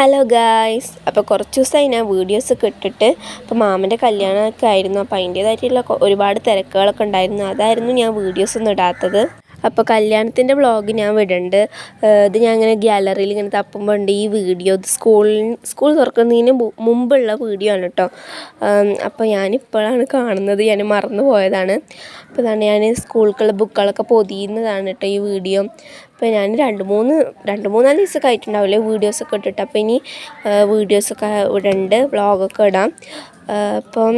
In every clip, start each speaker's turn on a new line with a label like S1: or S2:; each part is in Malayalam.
S1: ഹലോ ഗായ്സ് അപ്പോൾ കുറച്ച് ദിവസമായി ഞാൻ വീഡിയോസൊക്കെ ഇട്ടിട്ട് അപ്പോൾ മാമന്റെ കല്യാണമൊക്കെ ആയിരുന്നു. അപ്പോൾ അതിന്റേതായിട്ടുള്ള ഒരുപാട് തിരക്കുകളൊക്കെ ഉണ്ടായിരുന്നു. അതായിരുന്നു ഞാൻ വീഡിയോസ് ഒന്നും ഇടാത്തത്. അപ്പോൾ കല്യാണത്തിന്റെ വ്ളോഗ് ഞാൻ വിടുന്നുണ്ട് ഇത് ഞാൻ ഇങ്ങനെ ഗ്യാലറിയിൽ ഇങ്ങനെ തപ്പുമ്പോൾ ഉണ്ട് ഈ വീഡിയോ ഇത് സ്കൂളിൽ സ്കൂൾ തുറക്കുന്നതിന് മുമ്പുള്ള വീഡിയോ ആണ് കേട്ടോ അപ്പോൾ ഞാനിപ്പോഴാണ് കാണുന്നത്. ഞാൻ മറന്നു പോയതാണ്. അപ്പോൾ ഇതാണ് ഞാൻ സ്കൂൾക്കുള്ള ബുക്കുകളൊക്കെ പൊതിയുന്നതാണ് കേട്ടോ ഈ വീഡിയോ അപ്പോൾ ഞാൻ രണ്ട് മൂന്ന് രണ്ട് മൂന്നാൽ ദിവസമൊക്കെ ആയിട്ടുണ്ടാവില്ലേ വീഡിയോസൊക്കെ ഇട്ടിട്ട്. അപ്പോൾ ഇനി വീഡിയോസൊക്കെ ഇടണ്ട് വ്ളോഗൊക്കെ ഇടാം. അപ്പം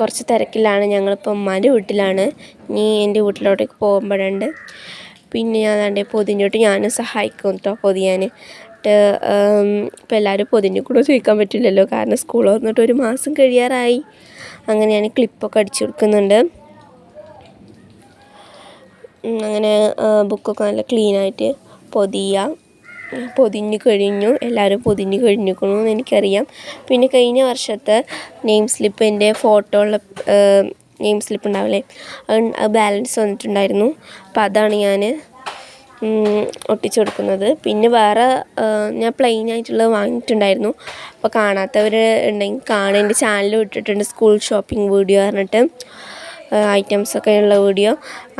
S1: കുറച്ച് തിരക്കിലാണ്. ഞങ്ങളിപ്പോൾ ഉമ്മാന്റെ വീട്ടിലാണ്. ഇനി എന്റെ വീട്ടിലോട്ടേക്ക് പോകുമ്പോഴുണ്ട് പിന്നെ ഞാൻ അതാണ്ട് പൊതിഞ്ഞോട്ട് ഞാനും സഹായിക്കും കേട്ടോ പൊതിയാൻ ഇപ്പോൾ എല്ലാവരും പൊതിഞ്ഞു കൂടെ ചോദിക്കാൻ പറ്റില്ലല്ലോ. കാരണം സ്കൂൾ വന്നിട്ട് ഒരു മാസം കഴിയാറായി. അങ്ങനെ ഞാൻ ക്ലിപ്പൊക്കെ അടിച്ചു കൊടുക്കുന്നുണ്ട്. അങ്ങനെ ബുക്കൊക്കെ നല്ല ക്ലീനായിട്ട് പൊതിയുക പൊതിഞ്ഞ് കഴിഞ്ഞു. എല്ലാവരും പൊതിഞ്ഞു കഴിഞ്ഞിരിക്കണു എന്ന് എനിക്കറിയാം. പിന്നെ കഴിഞ്ഞ വർഷത്തെ നെയിം സ്ലിപ്പിന്റെ ഫോട്ടോ ഉള്ള നെയിം സ്ലിപ്പ് ഉണ്ടാവില്ലേ? ബാലൻസ് വന്നിട്ടുണ്ടായിരുന്നു. അപ്പം അതാണ് ഞാൻ ഒട്ടിച്ചു കൊടുക്കുന്നത്. പിന്നെ വേറെ ഞാൻ പ്ലെയിൻ ആയിട്ടുള്ളത് വാങ്ങിയിട്ടുണ്ടായിരുന്നു. അപ്പോൾ കാണാത്തവർ ഉണ്ടെങ്കിൽ കാണാൻ എന്റെ ചാനൽ വിട്ടിട്ടുണ്ട് സ്കൂൾ ഷോപ്പിംഗ് വീഡിയോ പറഞ്ഞിട്ട്. ഐറ്റംസൊക്കെ ഉള്ള വീഡിയോ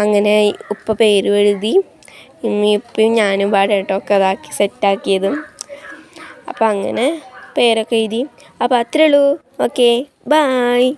S1: അങ്ങനെ ഉപ്പ പേര് എഴുതി. ഉമ്മയും ഞാനും പാടെ ഒക്കെ അതാക്കി സെറ്റാക്കിയതും. അപ്പോൾ അങ്ങനെ പേരൊക്കെ എഴുതി. അപ്പോൾ അത്രേ ഉള്ളൂ. Okay bye